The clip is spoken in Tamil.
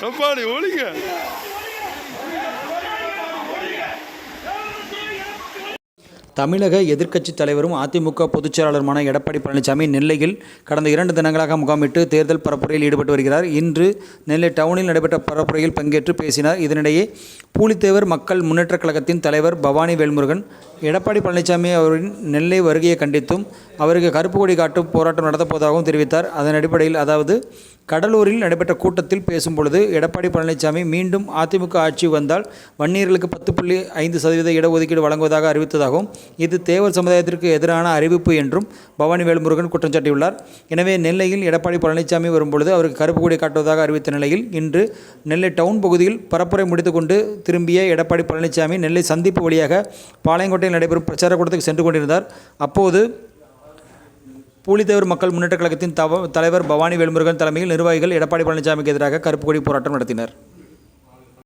எடப்பாடி ஒழிங்க தமிழக எதிர்க்கட்சித் தலைவரும் அதிமுக பொதுச்செயலாளருமான எடப்பாடி பழனிசாமி நெல்லையில் கடந்த இரண்டு தினங்களாக முகாமிட்டு தேர்தல் பரப்புரையில் ஈடுபட்டு வருகிறார். இன்று நெல்லை டவுனில் நடைபெற்ற பரப்புரையில் பங்கேற்று பேசினார். இதனிடையே பூலித்தேவர் மக்கள் முன்னேற்றக் கழகத்தின் தலைவர் பவானி வேல்முருகன் எடப்பாடி பழனிசாமி அவரின் நெல்லை வருகையை கண்டித்தும் அவருக்கு கருப்பு கொடி காட்டும் போராட்டம் நடத்தப்போவதாகவும் தெரிவித்தார். அதன் அடிப்படையில் அதாவது கடலூரில் நடைபெற்ற கூட்டத்தில் பேசும்பொழுது எடப்பாடி பழனிசாமி மீண்டும் அதிமுக ஆட்சி வந்தால் வன்னியர்களுக்கு பத்து புள்ளி ஐந்து சதவீத இடஒதுக்கீடு வழங்குவதாக அறிவித்ததாகவும் இது தேவர் சமுதாயத்திற்கு எதிரான அறிவிப்பு என்றும் பவானி வேல்முருகன் குற்றம் சாட்டியுள்ளார். எனவே நெல்லையில் எடப்பாடி பழனிசாமி வரும்பொழுது அவருக்கு கருப்பு கொடி காட்டுவதாக அறிவித்த நிலையில் இன்று நெல்லை டவுன் பகுதியில் பரப்புரை முடித்துக்கொண்டு திரும்பிய எடப்பாடி பழனிசாமி நெல்லை சந்திப்பு வழியாக பாளையங்கோட்டையில் நடைபெறும் பிரச்சார கூட்டத்துக்கு சென்று கொண்டிருந்தார். அப்போது பூலித்தேவர் மக்கள் முன்னேற்ற கழகத்தின் தவ தலைவர் பவானி வேல்முருகன் தலைமையில் நிர்வாகிகள் எடப்பாடி பழனிசாமிக்கு எதிராக கருப்புக்கொடி போராட்டம் நடத்தினர்.